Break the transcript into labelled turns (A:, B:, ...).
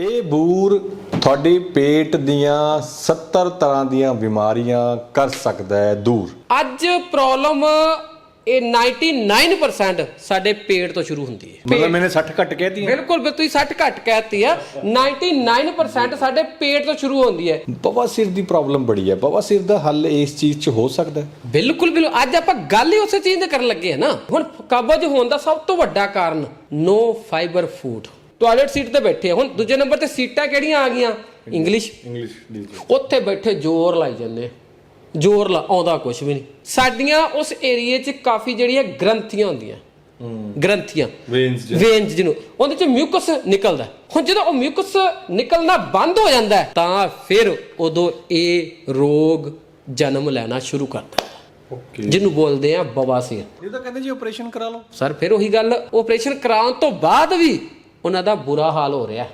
A: ਇਹ ਬੂਰ ਤੁਹਾਡੇ ਪੇਟ ਦੀਆਂ 70 ਤਰ੍ਹਾਂ ਦੀਆਂ ਬਿਮਾਰੀਆਂ ਕਰ ਸਕਦਾ ਹੈ ਦੂਰ।
B: ਅੱਜ ਪ੍ਰੋਬਲਮ ਇਹ 99% ਸਾਡੇ ਪੇਟ ਤੋਂ ਸ਼ੁਰੂ ਹੁੰਦੀ ਹੈ।
A: ਮਤਲਬ ਮੈਨੇ 60 ਘੱਟ ਕਹਿਤੀ
B: ਬਿਲਕੁਲ ਵੀ ਤੁਸੀਂ 60 ਘੱਟ ਕਹਿਤੀ ਆ। 99% ਸਾਡੇ ਪੇਟ ਤੋਂ ਸ਼ੁਰੂ ਹੁੰਦੀ ਹੈ।
A: ਬਵਾਸੀਰ ਦੀ ਪ੍ਰੋਬਲਮ ਬੜੀ ਹੈ। ਬਵਾਸੀਰ ਦਾ ਹੱਲ ਇਸ ਚੀਜ਼ 'ਚ ਹੋ ਸਕਦਾ ਹੈ।
B: ਬਿਲਕੁਲ ਬਿਲਕੁਲ। ਅੱਜ ਆਪਾਂ ਗੱਲ ਹੀ ਉਸੇ ਚੀਜ਼ ਦੇ ਕਰਨ ਲੱਗੇ ਆ ਨਾ। ਹੁਣ ਕਬਜ਼ ਹੋਣ ਦਾ ਸਭ ਤੋਂ ਵੱਡਾ ਕਾਰਨ no fibre food. Toilet seat ਤੇ ਬੈਠੇ ਆ। ਹੁਣ ਦੂਜੇ ਨੰਬਰ ਤੇ ਸੀਟਾਂ ਕਿਹੜੀਆਂ ਆ ਗਈਆਂ? ਇੰਗਲਿਸ਼
A: ਇੰਗਲਿਸ਼ ਦੀ
B: ਉੱਥੇ ਬੈਠੇ ਜ਼ੋਰ ਲਾਈ ਜਾਂਦੇ ਆ। ਜ਼ੋਰ ਲਾ ਆਉਂਦਾ ਕੁਝ ਵੀ ਨਹੀਂ। ਸਾਡੀਆਂ ਉਸ ਏਰੀਏ 'ਚ ਕਾਫੀ ਜਿਹੜੀਆਂ ਗ੍ਰੰਥੀਆਂ ਹੁੰਦੀਆਂ। ਗ੍ਰੰਥੀਆਂ।
A: ਵੇਨਸ
B: ਵੇਨਸ ਜਿਹਨੂੰ। ਉਹਦੇ 'ਚ ਮਿਊਕਸ ਨਿਕਲਦਾ। ਹੁਣ ਜਦੋਂ ਉਹ ਮਿਊਕਸ ਨਿਕਲਣਾ ਬੰਦ ਹੋ ਜਾਂਦਾ ਹੈ, ਤਾਂ ਫਿਰ ਉਦੋਂ ਇਹ ਰੋਗ ਜਨਮ ਲੈਣਾ ਸ਼ੁਰੂ ਕਰਦਾ
A: ਓਕੇ
B: ਜਿਹਨੂੰ ਬੋਲਦੇ ਆ ਬਵਾਸੀਰ।
A: ਇਹ ਤਾਂ ਕਹਿੰਦੇ ਜੀ ਆਪਰੇਸ਼ਨ ਕਰਾ ਲਓ।
B: ਸਰ ਫਿਰ ਉਹੀ ਗੱਲ ਆਪਰੇਸ਼ਨ ਕਰਾਉਣ ਤੋਂ ਬਾਅਦ ਵੀ ਉਹਨਾਂ ਦਾ ਬੁਰਾ ਹਾਲ ਹੋ ਰਿਹਾ।